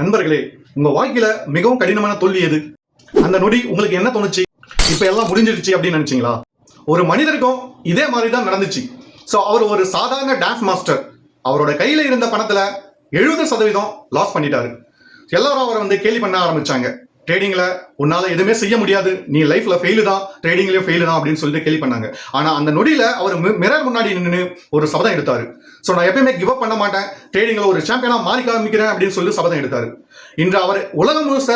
நண்பர்களே உங்க வாழ்க்கையில மிகவும் கடினமான தோல்வி எது? அந்த நொடி உங்களுக்கு என்ன தோணுச்சு? இப்ப எல்லாம் முடிஞ்சிடுச்சு அப்படின்னு நினைச்சீங்களா? ஒரு மனிதருக்கும் இதே மாதிரி தான் நடந்துச்சு. ஸோ அவர் ஒரு சாதாரண டான்ஸ் மாஸ்டர் அவரோட கையில இருந்த பணத்துல எழுபது சதவீதம் லாஸ் பண்ணிட்டாரு. எல்லாரும் அவரை வந்து கேலி பண்ண ஆரம்பிச்சாங்க. ட்ரேடிங்கில் உன்னால் எதுவுமே செய்ய முடியாது. நீ லைஃப்பில் ஃபெயிலு தான். ட்ரேடிங்லேயே ஃபெயிலு தான் அப்படின்னு சொல்லிட்டு கேள்வி பண்ணாங்க. ஆனால் அந்த நொடியில அவர் மிரர் முன்னாடி நின்று ஒரு சபதம் எடுத்தார். ஸோ நான் எப்பயுமே கிவ் அப் பண்ண மாட்டேன். ட்ரேடிங்கில் ஒரு சாம்பியனாக மாறி காமிக்கிறேன் அப்படின்னு சொல்லி சபதம் எடுத்தார். இன்று அவர் உலகம் முழுச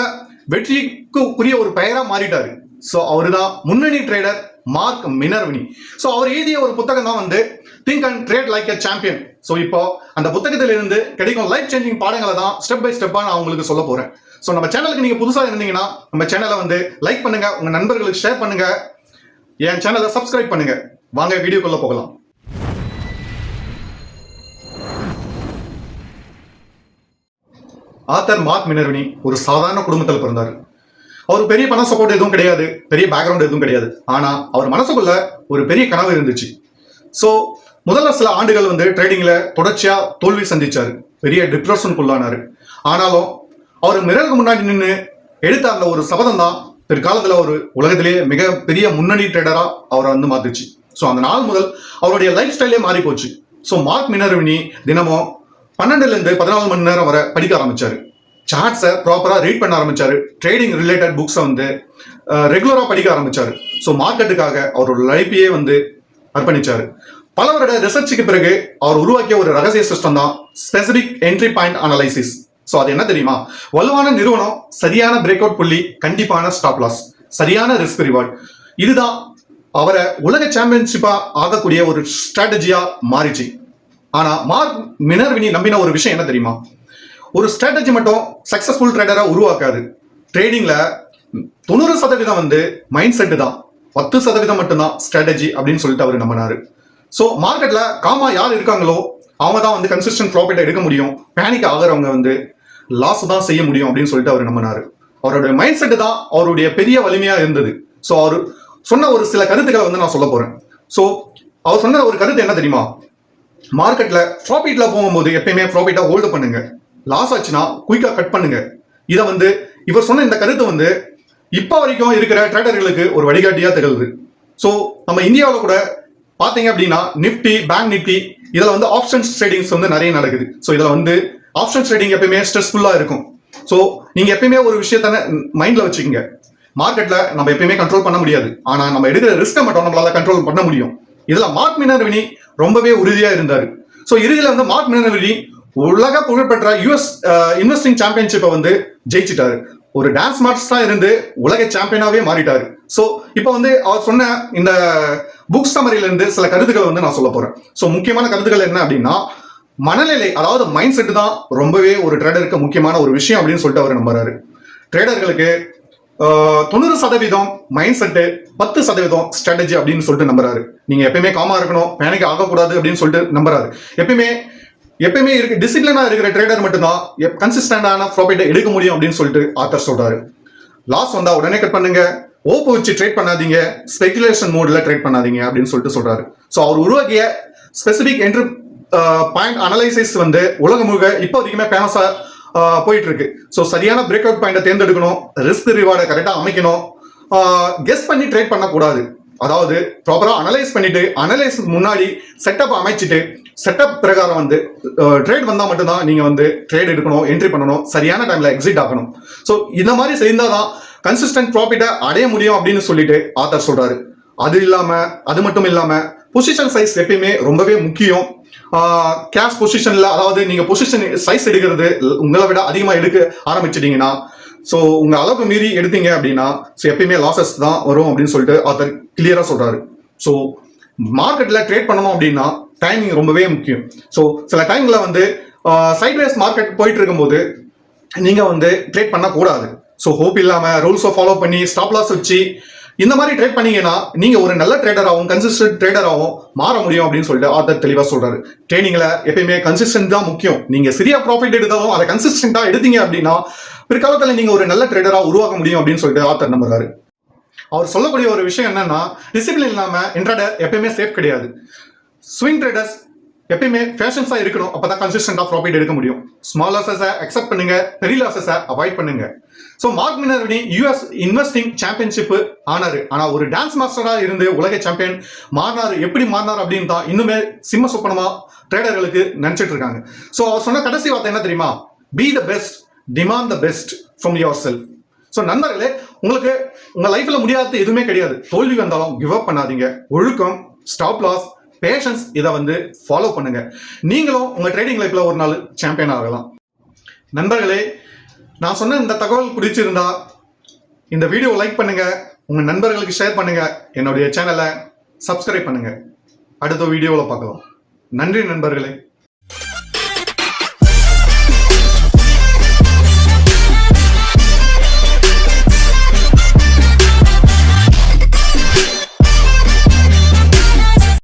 வெற்றிக்குரிய ஒரு பெயராக மாறிட்டாரு. ஸோ அவர் தான் முன்னணி ட்ரேடர் மார்க் மினர்வினி. ஸோ அவர் எழுதிய ஒரு புத்தகம் தான் வந்து think and trade like a champion so இப்போ அந்த புத்தகத்திலிருந்து கிடைக்கும் லைஃப் சேஞ்சிங் பாடங்களை தான் ஸ்டெப் பை ஸ்டெப்பாக நான் உங்களுக்கு சொல்ல போகிறேன் ஸோ நம்ம சேனலுக்கு நீங்க புதுசாக இருந்தீங்கன்னா நம்ம சேனலை வந்து லைக் பண்ணுங்க உங்க நண்பர்களுக்கு ஷேர் பண்ணுங்க. என் சேனலை சப்ஸ்கிரைப் பண்ணுங்க. வாங்க வீடியோக்குள்ள போகலாம். ஆத்தர் மார்க் மினர்வினி ஒரு சாதாரண குடும்பத்தில் பிறந்தார். அவர் பெரிய பண சப்போர்ட் எதுவும் கிடையாது பெரிய பேக்ரவுண்ட் எதுவும் கிடையாது. ஆனால் அவர் மனசுக்குள்ள ஒரு பெரிய கனவு இருந்துச்சு. ஸோ முதல்ல சில ஆண்டுகள் வந்து ட்ரேடிங்கில் தொடர்ச்சியாக தோல்வி சந்திச்சார். பெரிய டிப்ரெஷனுக்குள்ளானார் ஆனாலும் அவர் மிரலுக்கு முன்னாடி நின்று எடுத்த அந்த ஒரு சபதம் தான் பிற்காலத்தில் ஒரு உலகத்திலேயே மிக பெரிய முன்னணி ட்ரேடரா அவரை வந்து மாத்துச்சு. ஸோ அந்த நாள் முதல் அவருடைய லைஃப் ஸ்டைலே மாறி போச்சு ஸோ மார்க் மினர்வினி தினமும் பன்னெண்டுலேருந்து பதினாலு மணி நேரம் வரை படிக்க ஆரம்பிச்சாரு. சார்ட்ஸை ப்ராப்பராக ரீட் பண்ண ஆரம்பிச்சாரு. ட்ரேடிங் ரிலேட்டட் புக்ஸை வந்து ரெகுலராக படிக்க ஆரம்பிச்சாரு. ஸோ மார்க்கெட்டுக்காக அவரோட லைஃபையே வந்து அர்ப்பணிச்சாரு. பல வருட ரிசர்ச்சுக்கு பிறகு அவர் உருவாக்கிய ஒரு ரகசிய சிஸ்டம் தான் specific entry point analysis so அது என்ன தெரியுமா? வலுவான நிறுவனம் சரியான பிரேக் அவுட் புள்ளி கண்டிப்பான ஸ்டாப் லாஸ் சரியான ரிஸ்க் ரிவார்ட் இதுதான் அவரை உலக சாம்பியன்ஷிப்பா ஆகக்கூடிய ஒரு ஸ்ட்ராட்டஜியா மாறிச்சு. ஆனா மார்க் மினர்வினி நம்பின ஒரு விஷயம் என்ன தெரியுமா? ஒரு ஸ்ட்ராட்டஜி மட்டும் சக்சஸ்ஃபுல் ட்ரேடரை உருவாக்காது. ட்ரேடிங்ல தொண்ணூறு சதவீதம் வந்து மைண்ட் செட்டு தான். பத்து சதவீதம் மட்டும்தான் ஸ்ட்ராட்டஜி அப்படின்னு சொல்லிட்டு அவர் நம்பினாரு. ஸோ மார்க்கெட்ல காமா யார் இருக்காங்களோ அவங்க தான் வந்து கன்சிஸ்டன்ட் ப்ராஃபிட் எடுக்க முடியும். பேனிக் ஆகிறவங்க வந்து லாஸ் தான் செய்ய முடியும் அப்படின்னு சொல்லிட்டு அவர் நம்பினாரு. அவருடைய மைண்ட் செட் தான் அவருடைய பெரிய வலிமையா இருந்தது. ஸோ அவர் சொன்ன ஒரு சில கருத்துக்களை வந்து நான் சொல்ல போறேன். ஸோ அவர் சொன்ன ஒரு கருத்து என்ன தெரியுமா? மார்க்கெட்ல ப்ராஃபிட்ல போகும்போது எப்பயுமே ப்ராஃபிட்டா ஹோல்டு பண்ணுங்க. லாஸ் ஆச்சுன்னா குயிக்கா கட் பண்ணுங்க. இதை வந்து இவர் சொன்ன இந்த கருத்து வந்து இப்போ வரைக்கும் இருக்கிற ட்ரேடர்களுக்கு ஒரு வழிகாட்டியா திகழ்து. ஸோ நம்ம இந்தியாவில் கூட பார்த்தீங்க அப்படின்னா நிஃப்டி பேங்க் நிஃப்டி இதில் வந்து ஆப்ஷன்ஸ் ட்ரேடிங்ஸ் வந்து நிறைய நடக்குது. ஸோ இதில் வந்து ஆப்ஷன்ஸ் ட்ரேடிங் எப்பயுமே ஸ்ட்ரெஸ்ஃபுல்லாக இருக்கும். ஸோ நீங்கள் எப்பயுமே ஒரு விஷயத்த மைண்டில் வச்சுக்கோங்க. மார்க்கெட்டில் நம்ம எப்பயுமே கண்ட்ரோல் பண்ண முடியாது. ஆனால் நம்ம எடுக்கிற ரிஸ்க்கை மட்டும் நம்மளால கண்ட்ரோல் பண்ண முடியும். இதில் மார்க் மினர்வினி ரொம்பவே உறுதியாக இருந்தார். ஸோ இறுதியில் வந்து மார்க் மினர்வினி உலக புகழ்பெற்ற யூஎஸ் இன்வெஸ்டிங் சாம்பியன்ஷிப்பை வந்து ஜெயிச்சிட்டாரு. ஒரு டான்ஸ் மாஸ்டரா இருந்து உலக சாம்பியனாவே மாறிட்டாரு. ஸோ இப்போ வந்து அவர் சொன்ன இந்த புக் சமரியில இருந்து சில கருத்துக்களை வந்து நான் சொல்ல போறேன். ஸோ முக்கியமான கருத்துக்கள் என்ன அப்படின்னா மனநிலை அதாவது மைண்ட் செட் தான் ரொம்பவே ஒரு ட்ரேடருக்கு முக்கியமான ஒரு விஷயம் அப்படின்னு சொல்லிட்டு அவர் நம்புறாரு. ட்ரேடர்களுக்கு தொண்ணூறு சதவீதம் மைண்ட் செட்டு பத்து சதவீதம் ஸ்ட்ராட்டஜி அப்படின்னு சொல்லிட்டு நம்புறாரு. நீங்க எப்பயுமே காமா இருக்கணும் பேனிக் ஆகக்கூடாது அப்படின்னு சொல்லிட்டு நம்புறாரு. எப்பயுமே எப்பயுமே இருக்கு டிசிப்ளினா இருக்கிற ட்ரேடர் மட்டும்தான் கன்சிஸ்டன்டான ப்ராஃபிட்டை எடுக்க முடியும் அப்படின்னு சொல்லிட்டு ஆத்தர் சொல்றாரு. லாஸ் வந்தா உடனே கட் பண்ணுங்க. ஓப்பு வச்சு ட்ரேட் பண்ணாதீங்க. ஸ்பெகுலேஷன் மோட்ல ட்ரேட் பண்ணாதீங்க அப்படின்னு சொல்லிட்டு சொல்றாரு. ஸோ அவர் உருவாக்கிய ஸ்பெசிபிக் என்ட்ரி பாயிண்ட் அனலைசிஸ் வந்து உலகம் முழுக்க இப்போ வரைக்குமே ஃபேமஸா போயிட்டு இருக்கு ஸோ சரியான பிரேக் அவுட் பாயிண்டை தேர்ந்தெடுக்கணும். ரிஸ்க் ரிவார்டை கரெக்டாக அமைக்கணும். கெஸ் பண்ணி ட்ரேட் பண்ணக்கூடாது. அதாவது ப்ராப்பரா அனலைஸ் பண்ணிட்டு அனலைஸ் முன்னாடி செட்டப் அமைச்சிட்டு செட்டப் பிரகாரம் வந்து ட்ரேட் வந்தால் மட்டும்தான் நீங்கள் வந்து ட்ரேட் எடுக்கணும் என்ட்ரி பண்ணணும் சரியான டைமில் எக்ஸிட் ஆகணும். ஸோ இந்த மாதிரி செய்தால் தான் கன்சிஸ்டன்ட் ப்ராஃபிட்டை அடைய முடியும் அப்படின்னு சொல்லிட்டு ஆத்தர் சொல்கிறாரு அது இல்லாமல் அது மட்டும் இல்லாமல் பொசிஷன் சைஸ் எப்பயுமே ரொம்பவே முக்கியம். கேஷ் பொசிஷனில் அதாவது நீங்கள் பொசிஷன் சைஸ் எடுக்கிறது உங்களை விட அதிகமாக எடுக்க ஆரம்பிச்சிட்டிங்கன்னா ஸோ உங்கள் அளவுக்கு மீறி எடுத்தீங்க அப்படின்னா ஸோ எப்பயுமே லாசஸ் தான் வரும் அப்படின்னு சொல்லிட்டு ஆத்தர் கிளியராக சொல்கிறாரு ஸோ மார்க்கெட்டில் ட்ரேட் பண்ணணும் அப்படின்னா டைமிங் ரொம்பவே முக்கியம். ஸோ சில டைமில் வந்து சைட்வேஸ் மார்க்கெட் போயிட்டு இருக்கும்போது நீங்கள் வந்து ட்ரேட் பண்ணக்கூடாது. ஸோ ஹோப் இல்லாமல் ரூல்ஸை ஃபாலோ பண்ணி ஸ்டாப் லாஸ் வச்சு இந்த மாதிரி ட்ரேட் பண்ணீங்கன்னா நீங்கள் ஒரு நல்ல ட்ரேடராகவும் கன்சிஸ்டன்ட் ட்ரேடராகவும் மாற முடியும் அப்படின்னு சொல்லிட்டு ஆத்தர் தெளிவாக சொல்கிறார் ட்ரைனிங்கில் எப்பயுமே கன்சிஸ்டன்ட் தான் முக்கியம். நீங்கள் சரியாக ப்ராஃபிட் எடுத்தாலும் அதை கன்சிஸ்டண்ட்டாக எடுத்தீங்க அப்படின்னா பிற்காலத்தில் நீங்கள் ஒரு நல்ல ட்ரேடராக உருவாக்க முடியும் அப்படின்னு சொல்லிட்டு ஆத்தர் நம்புறாரு. அவர் சொல்லக்கூடிய ஒரு விஷயம் என்னன்னா டிசிப்ளின் இல்லாமல் இன்ட்ராடர் எப்பயுமே சேஃப் கிடையாது. ஸ்விங் ட்ரேடர்ஸ் எப்பயுமே ஃபேஷன்ஸாக இருக்கணும். அப்போ தான் கன்சிஸ்டண்டாக ப்ராஃபிட் எடுக்க முடியும். ஸ்மால் லாசஸை அக்செப்ட் பண்ணுங்க. பெரிய லாசஸை அவாய்ட் பண்ணுங்க. So Mark Minervini US investing championship ஆனாரு. ஆனால் ஒரு டான்ஸ் மாஸ்டராக இருந்து உலக சாம்பியன் மாறினார். எப்படி மாறினார் அப்படின்னு தான் இன்னுமே சிம்ம சொப்பனமாக ட்ரேடர்களுக்கு நினச்சிட்டு இருக்காங்க. ஸோ அவர் சொன்ன கடைசி வார்த்தை என்ன தெரியுமா? Be the best demand the best from yourself so நண்பர்களே உங்களுக்கு உங்கள் லைஃப்பில் முடியாதது எதுவுமே கிடையாது. தோல்வி வந்தாலும் கிவ் அப் பண்ணாதீங்க. ஒழுக்கம் ஸ்டாப் லாஸ் பேஷன்ஸ் இதை வந்து ஃபாலோ பண்ணுங்க. நீங்களும் உங்கள் ட்ரேடிங் லைஃப்பில் ஒரு நாள் சாம்பியன் ஆகலாம். நண்பர்களே நான் சொன்ன இந்த தகவல் பிடிச்சிருந்தா இந்த வீடியோ லைக் பண்ணுங்க உங்கள் நண்பர்களுக்கு ஷேர் பண்ணுங்க என்னுடைய சேனலை சப்ஸ்கிரைப் பண்ணுங்க. அடுத்த வீடியோவில் பார்க்கலாம். நன்றி நண்பர்களே.